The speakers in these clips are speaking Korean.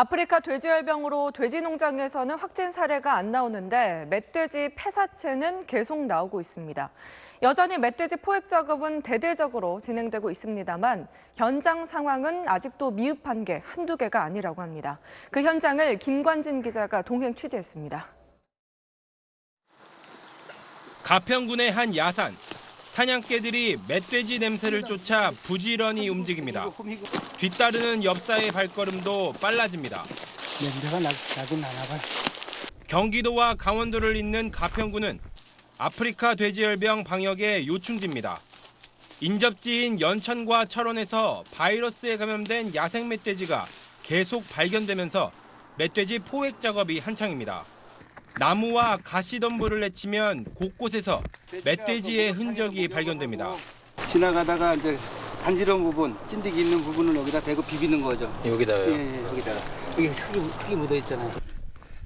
아프리카 돼지열병으로 돼지 농장에서는 확진 사례가 안 나오는데 멧돼지 폐사체는 계속 나오고 있습니다. 여전히 멧돼지 포획 작업은 대대적으로 진행되고 있습니다만 현장 상황은 아직도 미흡한 게 한두 개가 아니라고 합니다. 그 현장을 김관진 기자가 동행 취재했습니다. 가평군의 한 야산. 사냥개들이 멧돼지 냄새를 쫓아 부지런히 움직입니다. 뒤따르는 엽사의 발걸음도 빨라집니다. 냄새가 나, 나긴 나나 봐요. 경기도와 강원도를 잇는 가평군은 아프리카 돼지열병 방역의 요충지입니다. 인접지인 연천과 철원에서 바이러스에 감염된 야생 멧돼지가 계속 발견되면서 멧돼지 포획 작업이 한창입니다. 나무와 가시덤불을 내치면 곳곳에서 멧돼지의 흔적이 발견됩니다. 지나가다가 이제 간지러운 부분, 찐득이 있는 부분을 여기다 대고 비비는 거죠. 여기다가요? 예, 예, 여기다가. 여기 흙이, 흙이 묻어 있잖아요.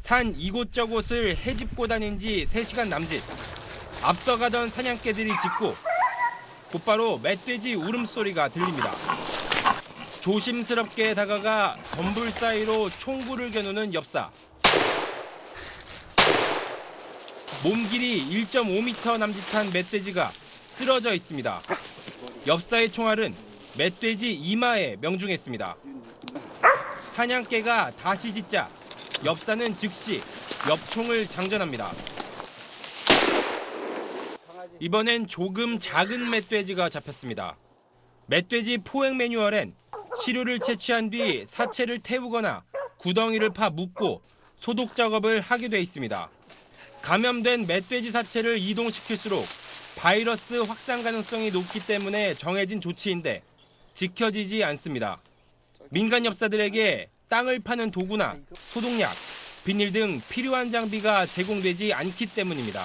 산 이곳저곳을 헤집고 다닌 지 3시간 남짓. 앞서가던 사냥개들이 짖고 곧바로 멧돼지 울음소리가 들립니다. 조심스럽게 다가가 덤불 사이로 총구를 겨누는 엽사. 몸 길이 1.5m 남짓한 멧돼지가 쓰러져 있습니다. 엽사의 총알은 멧돼지 이마에 명중했습니다. 사냥개가 다시 짖자 엽사는 즉시 엽총을 장전합니다. 이번엔 조금 작은 멧돼지가 잡혔습니다. 멧돼지 포획 매뉴얼엔 시료를 채취한 뒤 사체를 태우거나 구덩이를 파 묻고 소독 작업을 하게 돼 있습니다. 감염된 멧돼지 사체를 이동시킬수록 바이러스 확산 가능성이 높기 때문에 정해진 조치인데 지켜지지 않습니다. 민간 엽사들에게 땅을 파는 도구나 소독약, 비닐 등 필요한 장비가 제공되지 않기 때문입니다.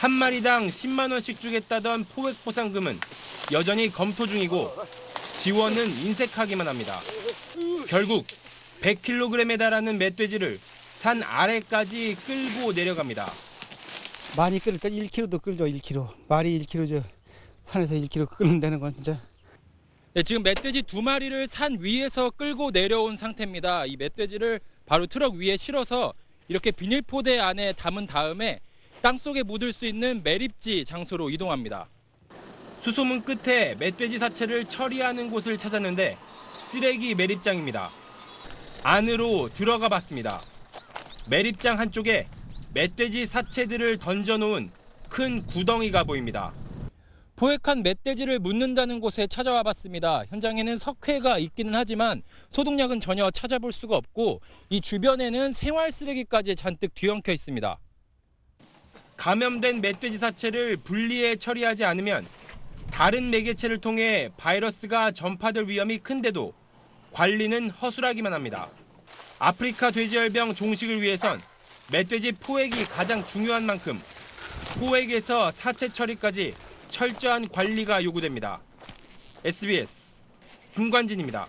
한 마리당 10만 원씩 주겠다던 포획 보상금은 여전히 검토 중이고 지원은 인색하기만 합니다. 결국 100kg에 달하는 멧돼지를 산 아래까지 끌고 내려갑니다. 많이 끓으니까 1kg도 끌죠, 1kg. 말이 1kg죠. 산에서 1kg 끓는다는 건 진짜. 네, 지금 멧돼지 두 마리를 산 위에서 끌고 내려온 상태입니다. 이 멧돼지를 바로 트럭 위에 실어서 이렇게 비닐포대 안에 담은 다음에 땅 속에 묻을 수 있는 매립지 장소로 이동합니다. 수소문 끝에 멧돼지 사체를 처리하는 곳을 찾았는데 쓰레기 매립장입니다. 안으로 들어가 봤습니다. 매립장 한쪽에 멧돼지 사체들을 던져놓은 큰 구덩이가 보입니다. 포획한 멧돼지를 묻는다는 곳에 찾아와 봤습니다. 현장에는 석회가 있기는 하지만 소독약은 전혀 찾아볼 수가 없고 이 주변에는 생활 쓰레기까지 잔뜩 뒤엉켜 있습니다. 감염된 멧돼지 사체를 분리해 처리하지 않으면 다른 매개체를 통해 바이러스가 전파될 위험이 큰데도 관리는 허술하기만 합니다. 아프리카 돼지열병 종식을 위해선 멧돼지 포획이 가장 중요한 만큼 포획에서 사체 처리까지 철저한 관리가 요구됩니다. SBS 김관진입니다.